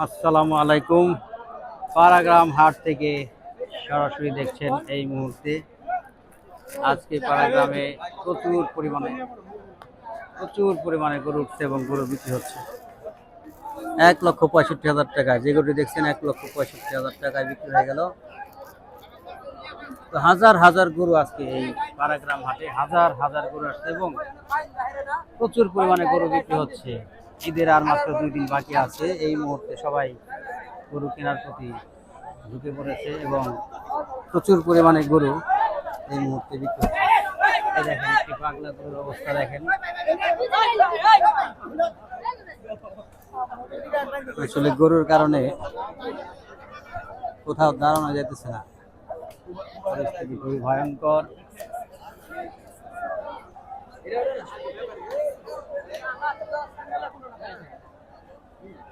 আসসালামু আলাইকুম। পাড়াগ্রাম হাট থেকে সরাসরি দেখছেন এই মুহূর্তে। আজকে পাড়াগ্রামে প্রচুর পরিমাণে প্রচুর পরিমাণে গরু উঠছে এবং গরু বিক্রি হচ্ছে। এক লক্ষ পঁয়ষট্টি হাজার টাকায়, যে গরুটি দেখছেন, এক লক্ষ পঁয়ষট্টি হাজার টাকায় বিক্রি হয়ে গেল। তো হাজার হাজার গরু আজকে এই পাড়াগ্রাম হাটে, হাজার হাজার গরু আসছে এবং প্রচুর পরিমাণে গরু বিক্রি হচ্ছে। ঈদের আর মাত্র দুই দিন বাকি আছে। এই মুহূর্তে সবাই গরু কেনার প্রতি ঢুকে পড়েছে এবং প্রচুর পরিমাণে গরু এই মুহূর্তে বিক্রি দেখেন একটি পাগলা গরুর অবস্থা দেখেন। আসলে গরুর কারণে কোথাও দাঁড়ানো যেতেছে না। পরিস্থিতি খুবই ভয়ঙ্কর। Ooh.